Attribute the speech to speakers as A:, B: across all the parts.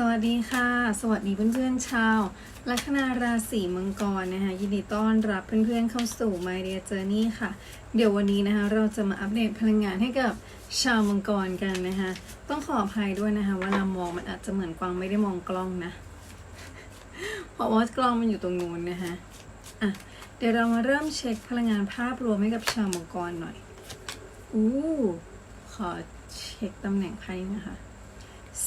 A: สวัสดีค่ะ สวัสดีเพื่อนๆชาวลัคนาราศีมังกรนะคะยินดีต้อนรับเพื่อนๆเข้าสู่ My Dear Journey ค่ะ เดี๋ยววันนี้นะคะเราจะมาอัปเดตพลังงานให้กับชาวมังกรกันนะคะต้องขออภัยด้วยนะคะว่าเรามองมันอาจจะเหมือนกวางไม่ได้มองกล้องนะเพราะว่ากล้องมันอยู่ตรงนู้นนะคะอะเดี๋ยวเรามาเริ่มเช็คพลังงานภาพรวมให้กับชาวมังกรหน่อยอู้ขอเช็คตำแหน่งไพ่นะคะ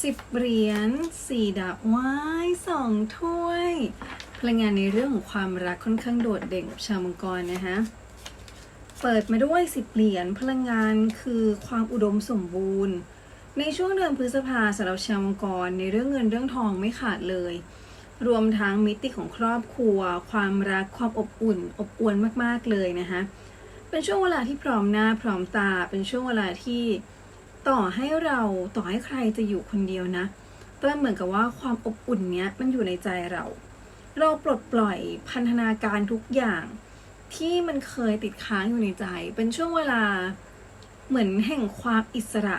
A: สิบเหรียญสี่ดาบว้ายสองถ้วย พลังงานในเรื่องของความรักค่อนข้างโดดเด่นกับชาวมังกรนะคะเปิดมาด้วยสิบเหรียญพลังงานคือความอุดมสมบูรณ์ ในช่วงเดือนพฤษภาสำหรับชาวมังกรในเรื่องเงินเรื่องทองไม่ขาดเลย รวมทั้งมิติของครอบครัว ความรักความอบอุ่น อบอวลมากๆเลยนะคะเป็นช่วงเวลาที่พร้อมหน้าพร้อมตาเป็นช่วงเวลาที่ ต่อให้เราต่อให้ใครจะอยู่คนเดียวนะแต่เหมือนกับว่าความอบอุ่นเนี้ยมันอยู่ในใจเรา เราปลดปล่อยพันธนาการทุกอย่าง ที่มันเคยติดค้างอยู่ในใจ เป็นช่วงเวลาเหมือนแห่งความอิสระ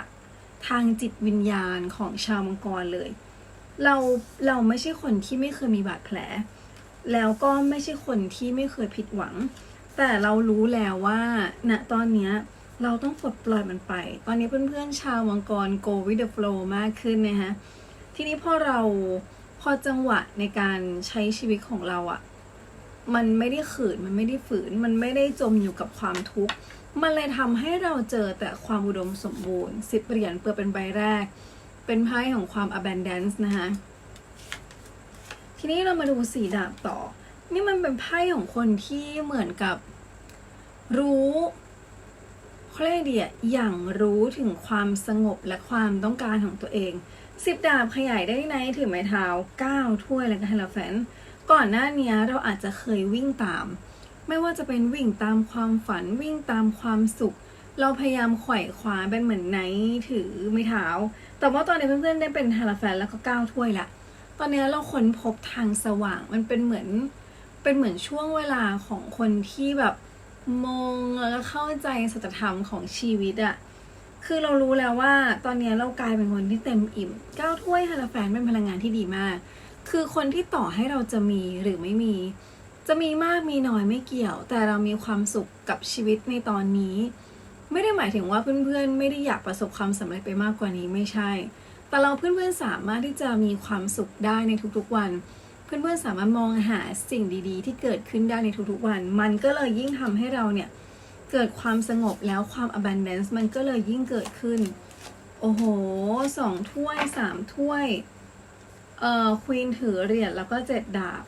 A: ทางจิตวิญญาณของชาวมังกรเลย เราเราไม่ใช่คนที่ไม่เคยมีบาดแผล แล้วก็ไม่ใช่คนที่ไม่เคยผิดหวัง แต่เรารู้แล้วว่าณตอนเนี้ย เราต้องปลดปล่อยมันไป ตอนนี้เพื่อนๆชาวมังกร go with the flow มากขึ้นนะฮะทีนี้พอเราพอจังหวะในการใช้ชีวิตของเราอะ่ะ มันไม่ได้ขืน มันไม่ได้ฝืน มันไม่ได้จมอยู่กับความทุกข์ มันเลยทำให้เราเจอแต่ความอุดมสมบูรณ์สิบเหรียญเปิดเป็นใบแรก เป็นไพ่ของความ abundance นะคะทีนี้เรามาดูสีดาบต่อ นี่มันเป็นไพ่ของคนที่เหมือนกับรู้ เขาเรียกดีอะอย่างรู้ถึงความสงบและความต้องการของตัวเองสิบดาบขยายได้ในถือไม้เท้าก้าถ้วยแล้วกันลแฟนก่อนหน้านี้เราอาจจะเคยวิ่งตาม ไม่ว่าจะเป็นวิ่งตามความฝันวิ่งตามความสุข เราพยายามไขว่คว้าเป็นเหมือนไนถือไม้เท้า แต่ว่าตอนนี้เพื่อนๆได้เป็นฮาราแฟนแล้วก็ก้าถ้วยละตอนนี้เราค้นพบทางสว่างมันเป็นเหมือนเป็นเหมือนช่วงเวลาของคนที่แบบ มองแล้วก็เข้าใจสัจธรรมของชีวิตอะคือเรารู้แล้วว่าตอนนี้เรากลายเป็นคนที่เต็มอิ่มเก้าถ้วยฮาราแฟนเป็นพลังงานที่ดีมาก คือคนที่ต่อให้เราจะมีหรือไม่มี จะมีมากมีน้อยไม่เกี่ยว แต่เรามีความสุขกับชีวิตในตอนนี้ ไม่ได้หมายถึงว่าเพื่อนๆ ไม่ได้อยากประสบความสำเร็จไปมากกว่านี้ไม่ใช่ แต่เราเพื่อนๆสามารถที่จะมีความสุขได้ในทุกๆวัน เพื่อนๆสามารถมองหาสิ่งดีๆ ที่เกิดขึ้นได้ในทุกๆวัน มันก็เลยยิ่งทำให้เราเนี่ยเกิดความสงบแล้วความ abundance มันก็เลยยิ่งเกิดขึ้น โอ้โหสองถ้วยสามถ้วย เอ่อควีนถือเหรียญแล้วก็เจ็ดดาบ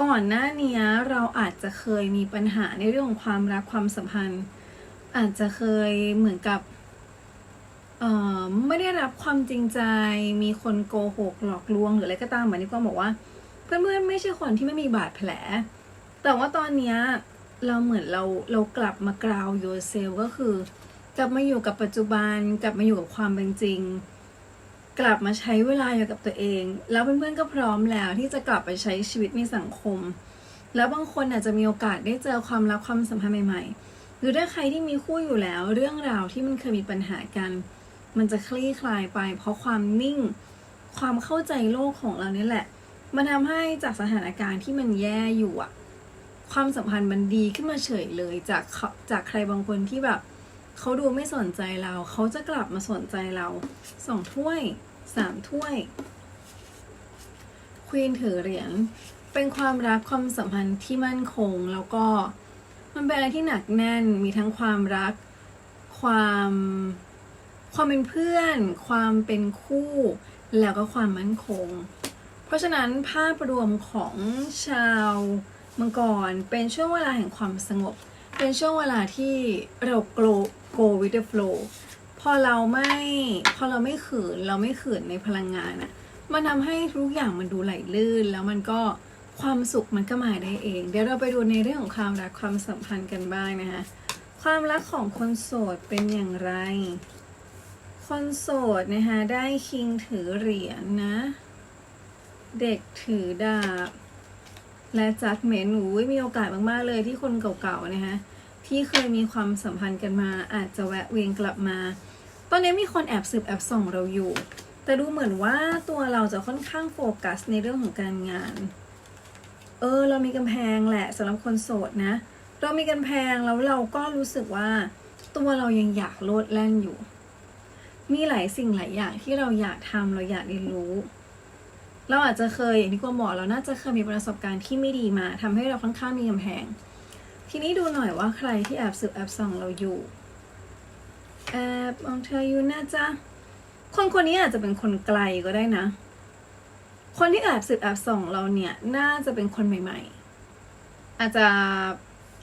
A: ก่อนหน้านี้เราอาจจะเคยมีปัญหาในเรื่องของความรักความสัมพันธ์ อาจจะเคยเหมือนกับเอ่อไม่ได้รับความจริงใจ มีคนโกหกหลอกลวงหรืออะไรก็ตามเหมือนที่กวางบอกว่า เพื่อนๆไม่ใช่คนที่ไม่มีบาดแผล แต่ว่าตอนเนี้ยเราเหมือนเราเรากลับมากราวโยเซลก็คือกลับมาอยู่กับปัจจุบัน กลับมาอยู่กับความเป็นจริง กลับมาใช้เวลาอยู่กับตัวเอง แล้วเพื่อนๆก็พร้อมแล้วที่จะกลับไปใช้ชีวิตในสังคม แล้วบางคนอาจจะมีโอกาสได้เจอความรักความสัมพันธ์ใหม่ๆ หรือถ้าใครที่มีคู่อยู่แล้ว เรื่องราวที่มันเคยมีปัญหากัน มันจะคลี่คลายไป เพราะความนิ่ง ความเข้าใจโลกของเราเนี่ยแหละ มันทำให้จากสถานการณ์ที่มันแย่อยู่อะความสัมพันธ์มันดีขึ้นมาเฉยเลยจากเขาจากใครบางคนที่แบบเขาดูไม่สนใจเรา เขาจะกลับมาสนใจเราสองถ้วยสามถ้วยควีนถือเหรียญเป็นความรักความสัมพันธ์ที่มั่นคง แล้วก็มันเป็นอะไรที่หนักแน่นมีทั้งความรัก ความความเป็นเพื่อน ความเป็นคู่ แล้วก็ความมั่นคง ราะฉะนั้นภาพรวมของชาวมังกรเป็นช่วงเวลาแห่งความสงบ เป็นช่วงเวลาที่เราโกล go with the flow พอเราไม่พอเราไม่ขืนเราไม่ขืนในพลังงานอะมันทำให้ทุกอย่างมันดูไหลลื่น แล้วมันก็ความสุขมันก็มาได้เอง เดี๋ยวเราไปดูในเรื่องของความรักความสัมพันธ์กันบ้างนะคะ ความรักของคนโสดเป็นอย่างไร คนโสดนะคะได้คิงถือเหรียญนะ เด็กถือดาบ และจัดเหมนหนูมีโอกาสมากๆเลยที่คนเก่าๆนะคะที่เคยมีความสัมพันธ์กันมา อาจจะแวะเวียนกลับมา ตอนนี้มีคนแอบสืบแอบส่องเราอยู่ แต่ดูเหมือนว่าตัวเราจะค่อนข้างโฟกัสในเรื่องของการงาน เออ เรามีกำแพงแหละสำหรับคนโสดนะ เรามีกำแพงแล้วเราก็รู้สึกว่า ตัวเรายังอยากโลดแล่นอยู่ มีหลายสิ่งหลายอย่างที่เราอยากทำเราอยากเรียนรู้ เราอาจจะเคยอย่างที่กวางบอกเราน่าจะเคยมีประสบการณ์ที่ไม่ดีมาทำให้เราค่อนข้างมีกำแพง ทีนี้ดูหน่อยว่าใครที่แอบสืบแอบส่องเราอยู่แอบมองเธออยู่นะจ๊ะคนคนนี้อาจจะเป็นคนไกลก็ได้นะ คนที่แอบสืบแอบส่องเราเนี่ยน่าจะเป็นคนใหม่ ๆ อาจจะ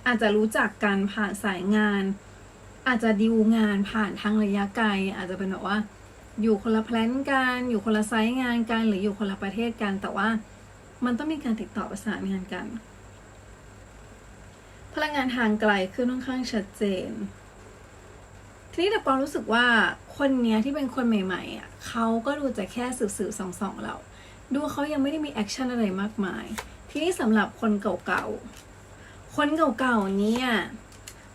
A: อาจจะรู้จักกันผ่านสายงาน อาจจะดิวงานผ่านทางระยะไกล อาจจะเป็นแบบว่า อยู่คนละแพลนกันอยู่คนละไซต์งานกันหรืออยู่คนละประเทศกัน แต่ว่ามันต้องมีการติดต่อประสานงานกัน พลังงานทางไกลขึ้นค่อนข้างชัดเจน ทีนี้แต่ปอรู้สึกว่าคนเนี้ยที่เป็นคนใหม่ๆอะเขาก็ดูจะแค่สื่อสื่อสองสองเราดูเขายังไม่ได้มีแอคชั่นอะไรมากมาย ทีนี้สำหรับคนเก่าๆ คนเก่าๆเนี่ย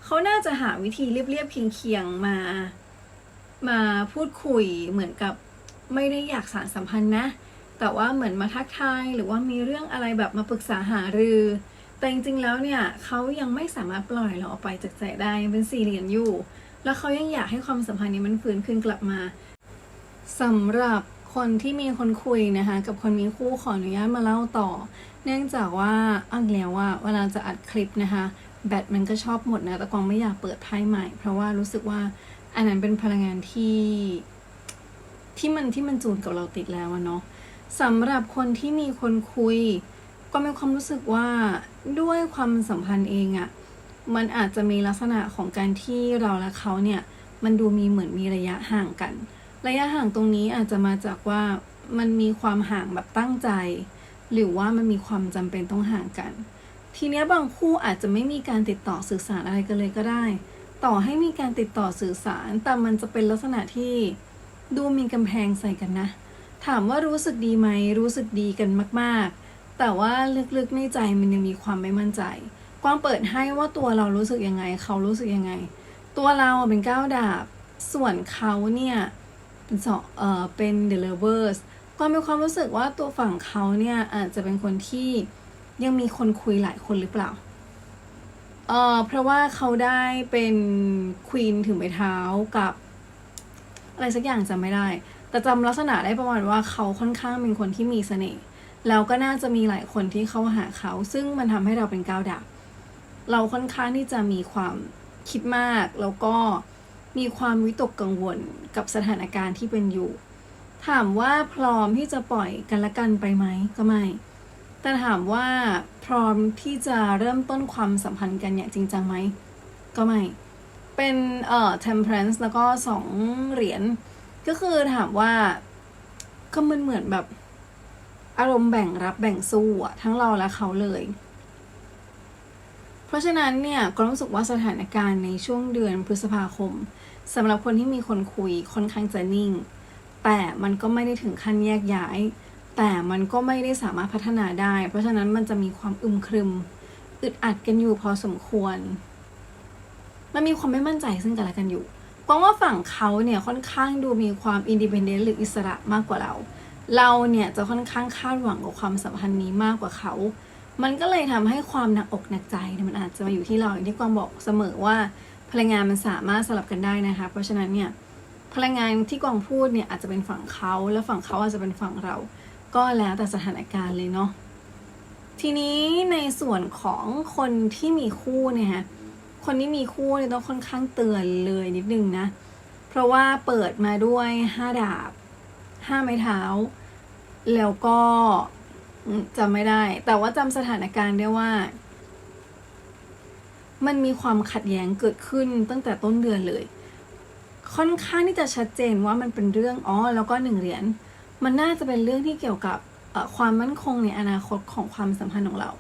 A: เขาน่าจะหาวิธีเรียบๆเคียงๆมา มาพูดคุยเหมือนกับไม่ได้อยากสารสัมพันธ์นะ แต่ว่าเหมือนมาทักทายหรือว่ามีเรื่องอะไรแบบมาปรึกษาหารือ แต่จริงๆแล้วเนี่ยเขายังไม่สามารถปล่อยเราออกไปจากใจได้ยังเป็นสี่เหลี่ยมอยู่ แล้วเขายังอยากให้ความสัมพันธ์นี้มันฟื้นคืนกลับมาสำหรับคนที่มีคนคุยนะคะกับคนมีคู่ขออนุญาตมาเล่าต่อ เนื่องจากว่าอังแล้วว่าเวลาจะอัดคลิปนะคะแบตมันก็ชอบหมดนะแต่กวางไม่อยากเปิดไพ่ใหม่ เพราะว่ารู้สึกว่า อันนั้นเป็นพลังงานที่ที่มันที่มันจูนกับเราติดแล้วเนาะสำหรับคนที่มีคนคุย ก็มีความรู้สึกว่าด้วยความสัมพันธ์เองอะมันอาจจะมีลักษณะของการที่เราและเขาเนี่ย มันดูมีเหมือนมีระยะห่างกัน ระยะห่างตรงนี้อาจจะมาจากว่ามันมีความห่างแบบตั้งใจ หรือว่ามันมีความจำเป็นต้องห่างกัน ทีเนี้ยบางคู่อาจจะไม่มีการติดต่อสื่อสารอะไรกันเลยก็ได้ ต่อให้มีการติดต่อสื่อสาร แต่มันจะเป็นลักษณะที่ดูมีกำแพงใส่กันนะ ถามว่ารู้สึกดีไหม รู้สึกดีกันมากๆ แต่ว่าลึกๆในใจมันยังมีความไม่มั่นใจ กวางเปิดให้ว่าตัวเรารู้สึกยังไง เขารู้สึกยังไง ตัวเราเป็นก้าวดาบ ส่วนเขาเนี่ยเป็นสองเออเป็น the lovers กวางมีความรู้สึกว่าตัวฝั่งเขาเนี่ยอาจจะเป็นคนที่ยังมีคนคุยหลายคนหรือเปล่า เอ่อเพราะว่าเขาได้เป็นควีนถือไม้เท้ากับ อะไรสักอย่างจำไม่ได้ แต่จำลักษณะได้ประมาณว่าเขาค่อนข้างเป็นคนที่มีเสน่ห์แล้วก็น่าจะมีหลายคนที่เข้าหาเขา ซึ่งมันทำให้เราเป็นก้าวดาบเราค่อนข้างที่จะมีความคิดมาก แล้วก็มีความวิตกกังวลกับสถานการณ์ที่เป็นอยู่ ถามว่าพร้อมที่จะปล่อยกันละกันไปไหมก็ไม่ แต่ถามว่าพร้อมที่จะเริ่มต้นความสัมพันธ์กันอย่างจริงจังไหม ก็ไม่ เป็นเอ่อ temperance แล้วก็สองเหรียญ ก็คือถามว่าก็มันเหมือนแบบ อารมณ์แบ่งรับแบ่งสู้อะทั้งเราและเขาเลย เพราะฉะนั้นเนี่ยก็รู้สึกว่าสถานการณ์ในช่วงเดือนพฤษภาคมสำหรับคนที่มีคนคุยค่อนข้างจะนิ่ง แต่มันก็ไม่ได้ถึงขั้นแยกย้าย แต่มันก็ไม่ได้สามารถพัฒนาได้ เพราะฉะนั้นมันจะมีความอึมครึม อึดอัดกันอยู่พอสมควร มันมีความไม่มั่นใจซึ่งกันและกันอยู่กวางว่าฝั่งเขาเนี่ยค่อนข้างดูมีความอินดิเพนเดนต์หรืออิสระมากกว่าเรา เราเนี่ยจะค่อนข้างคาดหวังกับความสัมพันธ์นี้มากกว่าเขา มันก็เลยทำให้ความหนักอกหนักใจมันอาจจะมาอยู่ที่เราอย่างที่กวางบอกเสมอว่าพลังงานมันสามารถสลับกันได้นะคะ เพราะฉะนั้นเนี่ยพลังงานที่กวางพูดเนี่ยอาจจะเป็นฝั่งเขาแล้วฝั่งเขาอาจจะเป็นฝั่งเรา ก็แล้วแต่สถานการณ์เลยเนาะทีนี้ในส่วนของคนที่มีคู่เนี่ยฮะคนที่มีคู่เนี่ยต้องค่อนข้างเตือนเลยนิดนึงนะ เพราะว่าเปิดมาด้วยห้าดาบห้าไม้เท้า แล้วก็จำไม่ได้ แต่ว่าจำสถานการณ์ได้ว่า มันมีความขัดแย้งเกิดขึ้นตั้งแต่ต้นเดือนเลย ค่อนข้างที่จะชัดเจนว่ามันเป็นเรื่องอ๋อแล้วก็หนึ่งเหรียญ มันน่าจะเป็นเรื่องที่เกี่ยวกับความมั่นคงในอนาคตของความสัมพันธ์ของเรา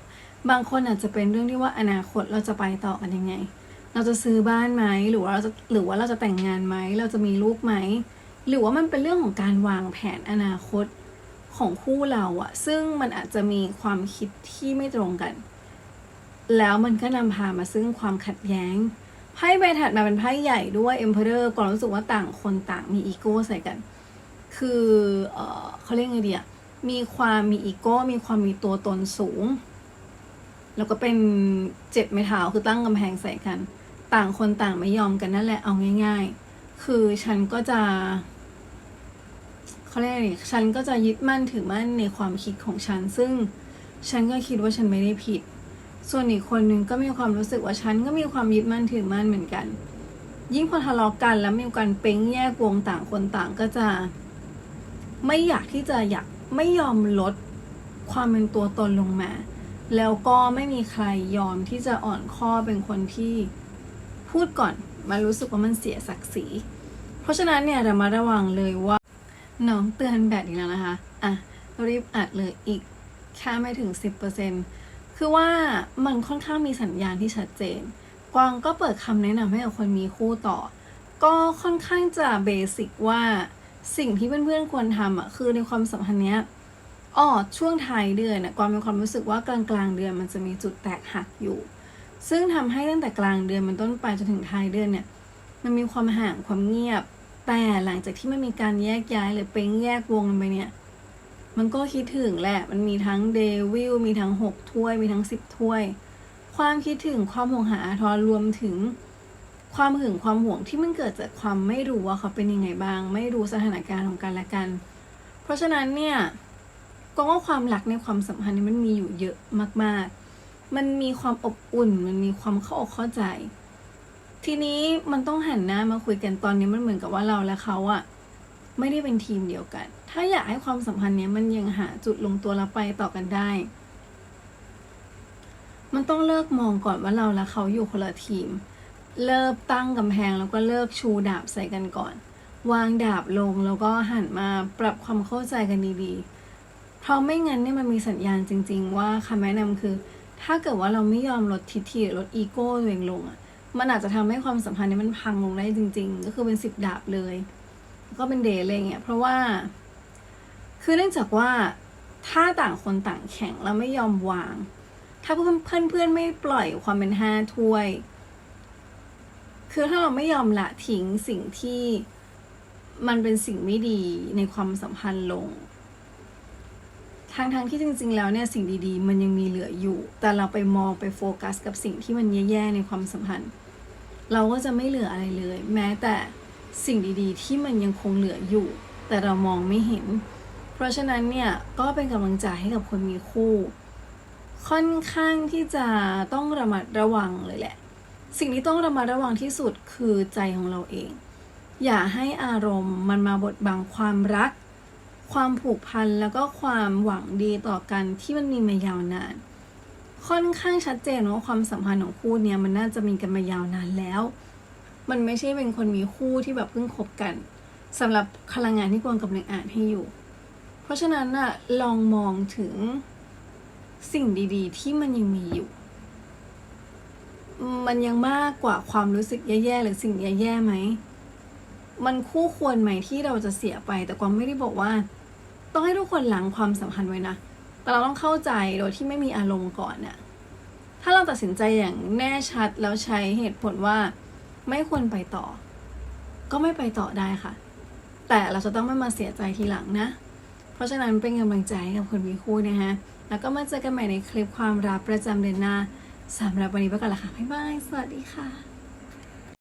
A: บางคนอาจจะเป็นเรื่องที่ว่าอนาคตเราจะไปต่อกันยังไง เราจะซื้อบ้านไหมหรือว่าเราจะหรือว่าเราจะแต่งงานไหม เราจะมีลูกไหม หรือว่ามันเป็นเรื่องของการวางแผนอนาคตของคู่เราอะซึ่งมันอาจจะมีความคิดที่ไม่ตรงกัน แล้วมันก็นำพามาซึ่งความขัดแย้งไพ่ใบถัดมาเป็นไพ่ใหญ่ด้วย Emperor ก่อนรู้สึกว่าต่างคนต่างมีอีโก้ใส่กัน คือเออเขาเรียกไงดีอะมีความมีอีโก้ มีความมีตัวตนสูง แล้วก็เป็นเจ็ดไม้เท้าคือตั้งกำแพงใส่กัน ต่างคนต่างไม่ยอมกันนั่นแหละเอาง่าย ๆ คือฉันก็จะเขาเรียกอะไรฉันก็จะยึดมั่นถือมั่นในความคิดของฉัน ซึ่งฉันก็คิดว่าฉันไม่ได้ผิด ส่วนอีกคนนึงก็มีความรู้สึกว่าฉันก็มีความยึดมั่นถือมั่นเหมือนกัน ยิ่งพอทะเลาะกันแล้วมีการเป้งแยกวงต่างคนต่างก็จะ ไม่อยากที่จะอยากไม่ยอมลดความเป็นตัวตนลงมา แล้วก็ไม่มีใครยอมที่จะอ่อนข้อเป็นคนที่พูดก่อนมารู้สึกว่ามันเสียศักดิ์ศรี เพราะฉะนั้นเนี่ยเรามาระวังเลยว่าน้องเตือนแบตอีกแล้วนะคะ อะ รีบอัดเลยอีกแค่ไม่ถึง 10%คือว่ามันค่อนข้างมีสัญญาณที่ชัดเจน กวางก็เปิดคำแนะนำให้กับคนมีคู่ต่อ ก็ค่อนข้างจะเบสิกว่า สิ่งที่เพื่อนๆควรทำอะคือในความสัมพันธ์เนี้ยอ๋อช่วงท้ายเดือนน่ะกวางมีความรู้สึกว่ากลางกลางๆเดือนมันจะมีจุดแตกหักอยู่ ซึ่งทำให้ตั้งแต่กลางเดือนมันต้นไปจนถึงท้ายเดือนเนี่ย มันมีความห่างความเงียบ แต่หลังจากที่ไมันมีการแยกย้ายหรือเป็นแยกวงกันไปเนี่ย มันก็คิดถึงแหละ มันมีทั้งเดวิลมีทั้งหกถ้วย มีทั้งสิบถ้วย ความคิดถึงความห่วงหาทรรวมถึง ความหึงความหวงที่มันเกิดจากความไม่รู้ว่าเขาเป็นยังไงบ้าง ไม่รู้สถานการณ์ของกันและกัน เพราะฉะนั้นเนี่ยก็ว่าความรักในความสัมพันธ์นี้มันมีอยู่เยอะมาก ๆ มันมีความอบอุ่น มันมีความเข้าอกเข้าใจ ทีนี้มันต้องหันหน้ามาคุยกันตอนนี้มันเหมือนกับว่าเราและเขาอะไม่ได้เป็นทีมเดียวกัน ถ้าอยากให้ความสัมพันธ์เนี้ยมันยังหาจุดลงตัวแล้วไปต่อกันได้ มันต้องเลิกมองก่อนว่าเราและเขาอยู่คนละทีม เลิกตั้งกำแพงแล้วก็เลิกชูดาบใส่กันก่อน วางดาบลงแล้วก็หันมาปรับความเข้าใจกันดีๆ เพราะไม่งั้นเนี่ยมันมีสัญญาณจริง ๆ ว่าคำแนะนำคือ ถ้าเกิดว่าเราไม่ยอมลดทิฐิลดอีโก้ตัวเองลงอะมันอาจจะทำให้ความสัมพันธ์นี้มันพังลงได้จริง ๆ ก็คือเป็นสิบดาบเลย ก็เป็นเดย์อะไรเงี้ยเพราะว่า คือเนื่องจากว่าถ้าต่างคนต่างแข่งแล้วไม่ยอมวาง ถ้าเพื่อนเพื่อนเพื่อนไม่ปล่อยความเป็นห้าถ้วย คือถ้าเราไม่ยอมละทิ้งสิ่งที่มันเป็นสิ่งไม่ดีในความสัมพันธ์ลงทางทางๆที่จริง ๆ แล้วเนี่ยสิ่งดีๆ มันยังมีเหลืออยู่ แต่เราไปมองไปโฟกัสกับสิ่งที่มันแย่ๆในความสัมพันธ์ เราก็จะไม่เหลืออะไรเลย แม้แต่สิ่งดีๆ ที่มันยังคงเหลืออยู่ แต่เรามองไม่เห็น เพราะฉะนั้นเนี่ยก็เป็นกำลังใจให้กับคนมีคู่ ค่อนข้างที่จะต้องระมัดระวังเลยแหละ สิ่งที่ต้องระมัดระวังที่สุดคือใจของเราเอง อย่าให้อารมณ์มันมาบดบังความรัก ความผูกพันแล้วก็ความหวังดีต่อกันที่มันมีมายาวนาน ค่อนข้างชัดเจนว่าความสัมพันธ์ของคู่เนี้ยมันน่าจะมีกันมายาวนานแล้ว มันไม่ใช่เป็นคนมีคู่ที่แบบเพิ่งคบกันสำหรับพลังงานที่กวางกำลังอ่านให้อยู่ เพราะฉะนั้นน่ะลองมองถึงสิ่งดี ๆ ที่มันยังมีอยู่ มันยังมากกว่าความรู้สึกแย่ๆหรือสิ่งแย่ๆไหม มันคู่ควรไหมที่เราจะเสียไป แต่กวางไม่ได้บอกว่า ต้องให้ทุกคนหลังความสัมพันธ์ไว้นะ แต่เราต้องเข้าใจโดยที่ไม่มีอารมณ์ก่อนน่ะ ถ้าเราตัดสินใจอย่างแน่ชัดแล้วใช้เหตุผลว่า ไม่ควรไปต่อ ก็ไม่ไปต่อได้ค่ะ แต่เราจะต้องไม่มาเสียใจทีหลังนะ เพราะฉะนั้นเป็นกำลังใจกับคนมีคู่นะฮะ แล้วก็มาเจอกันใหม่ในคลิปความรักประจำเดือนหน้า สำหรับวันนี้ไปก่อนละค่ะ บ๊ายบาย สวัสดีค่ะ